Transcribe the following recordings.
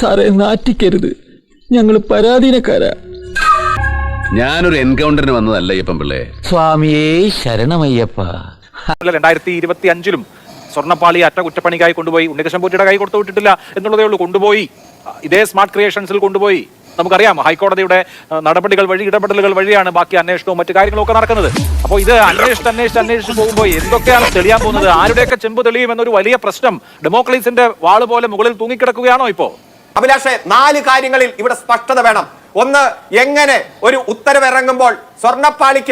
സാറേ നാറ്റിക്കരുത് ഞങ്ങൾ പരാധീനക്കാരാ. ഞാനൊരു എൻകൗണ്ടറിന് വന്നതല്ല അയ്യപ്പൻ പിള്ളേ സ്വാമിയേ ശരണമയ്യപ്പ. രണ്ടായിരത്തി ഇരുപത്തി അഞ്ചിലും സ്വർണപ്പാളി അറ്റ കുറ്റപ്പണിക്കായി കൊണ്ടുപോയി ഉണ്ണികൃഷ്ണൻ പൂറ്റിയുടെ കൈ കൊടുത്തു വിട്ടിട്ടില്ല എന്നുള്ളതേ ഉള്ളൂ. കൊണ്ടുപോയി. ഇതേ സ്മാർട്ട് ക്രിയേഷൻസിൽ കൊണ്ടുപോയി. നമുക്കറിയാം ഹൈക്കോടതിയുടെ നടപടികൾ വഴി ഇടപെടലുകൾ വഴിയാണ് ബാക്കി അന്വേഷണവും മറ്റു കാര്യങ്ങളും ഒക്കെ നടക്കുന്നത്. അപ്പോൾ ഇത് അന്വേഷിച്ച് അന്വേഷിച്ച് അന്വേഷിച്ച് പോകുമ്പോൾ എന്തൊക്കെയാണ് തെളിയാൻ പോകുന്നത്? ആരുടെയൊക്കെ ചെമ്പ് തെളിയും എന്നൊരു വലിയ പ്രശ്നം ഡെമോക്രസിന്റെ വാൾ പോലെ മുകളിൽ തൂങ്ങിക്കിടക്കുകയാണോ ഇപ്പോ? അഭിലാഷെ നാല് കാര്യങ്ങളിൽ ഇവിടെ സ്പഷ്ടത വേണം. ഒന്ന് എങ്ങനെ ഒരു ഉത്തരവ് ഇറങ്ങുമ്പോൾ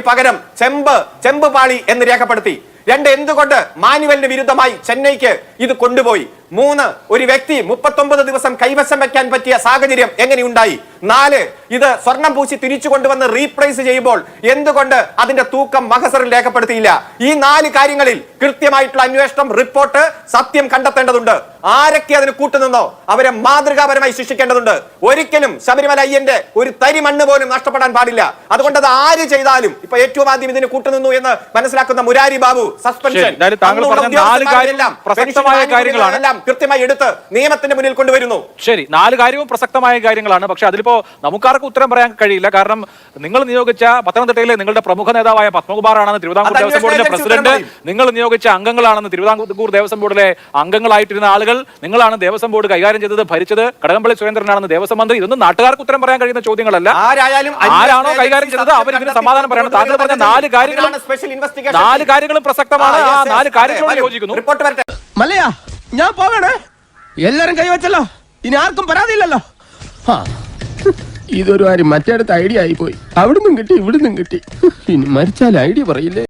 പകരം ചെമ്പ് ചെമ്പ് പാളി എന്ന് രേഖപ്പെടുത്തി. രണ്ട് എന്തുകൊണ്ട് മാനുവലിന് വിരുദ്ധമായി ചെന്നൈക്ക് ഇത് കൊണ്ടുപോയി? മൂന്ന് ഒരു വ്യക്തി മുപ്പത്തൊമ്പത് ദിവസം കൈവശം വെക്കാൻ പറ്റിയ സാഹചര്യം എങ്ങനെയുണ്ടായി? നാല് ഇത് സ്വർണം പൂശി തിരിച്ചു കൊണ്ടുവന്ന് റീപ്ലേസ് ചെയ്യുമ്പോൾ എന്തുകൊണ്ട് അതിന്റെ തൂക്കം മഹസറിൽ രേഖപ്പെടുത്തിയില്ല? ഈ നാല് കാര്യങ്ങളിൽ കൃത്യമായിട്ടുള്ള അന്വേഷണം റിപ്പോർട്ട് സത്യം കണ്ടെത്തേണ്ടതുണ്ട്. ആരൊക്കെ അതിന് കൂട്ടുനിന്നോ അവരെ മാതൃകാപരമായി ശിക്ഷിക്കേണ്ടതുണ്ട്. ഒരിക്കലും ശബരിമല അയ്യന്റെ ഒരു തരി മണ്ണ് പോലും നഷ്ടപ്പെടാൻ പാടില്ല. അതുകൊണ്ട് അത് ആര് ചെയ്താലും ഇപ്പൊ ഏറ്റവും ആദ്യം ഇതിന് കൂട്ടുനിന്നു എന്ന് മനസ്സിലാക്കുന്ന മുരാരി ബാബു സസ്പെൻഷൻ. എല്ലാം കൃത്യമായി എടുത്ത് നിയമത്തിന്റെ മുന്നിൽ കൊണ്ടുവരുന്നു. ശരി നാല് കാര്യവും പ്രസക്തമായ കാര്യങ്ങളാണ്. പക്ഷെ അതിലിപ്പോ നമുക്കാർക്കും ഉത്തരം പറയാൻ കഴിയില്ല. കാരണം നിങ്ങൾ നിയോഗിച്ച പത്തനംതിട്ടയിലെ നിങ്ങളുടെ പ്രമുഖ നേതാവായ പത്മകുമാറാണെന്ന് തിരുവിതാംകൂർ ദേവസ്വം ബോർഡിന്റെ പ്രസിഡന്റ് നിങ്ങൾ നിയോഗിച്ച അംഗങ്ങളാണെന്ന് തിരുവിതാംകൂർ ദേവസ്വം ബോർഡിലെ അംഗങ്ങളായിട്ടിരുന്ന ആളുകൾ നിങ്ങളാണ് ദേവസ്വം ബോർഡ് കൈകാര്യം ചെയ്തത് ഭരിച്ചത് കടകംപള്ളി സുരേന്ദ്രനാണെന്ന് ദേവസ്വം മന്ത്രി. ഇതൊന്നും നാട്ടുകാർക്ക് ഉത്തരം പറയാൻ കഴിയുന്ന ചോദ്യങ്ങളല്ല. ആരായാലും ആരാണോ കൈകാര്യം ചെയ്തത് അവർ ഇതിന് സമാധാനം പറയണം. താങ്കൾ പറഞ്ഞ നാല് കാര്യങ്ങളും സ്പെഷ്യൽ ഇൻവെസ്റ്റിഗേഷൻ നാല് കാര്യങ്ങളും പ്രസക്തമാണ്. ആ നാല് കാര്യങ്ങളോട് യോജിക്കുന്നു റിപ്പോർട്ട് വരട്ടെ. മല്ലയാ ഞാൻ പോകണേ എല്ലാരും കൈവച്ചല്ലോ ഇനി ആർക്കും പരാതിയില്ലല്ലോ. ആ, ഇതൊരു കാര്യം മറ്റേടത്ത് ഐഡിയ ആയി പോയി അവിടുന്നും കിട്ടി ഇവിടുന്നും കിട്ടി. ഇനി മരിച്ചാൽ ഐഡിയ പറയില്ലേ?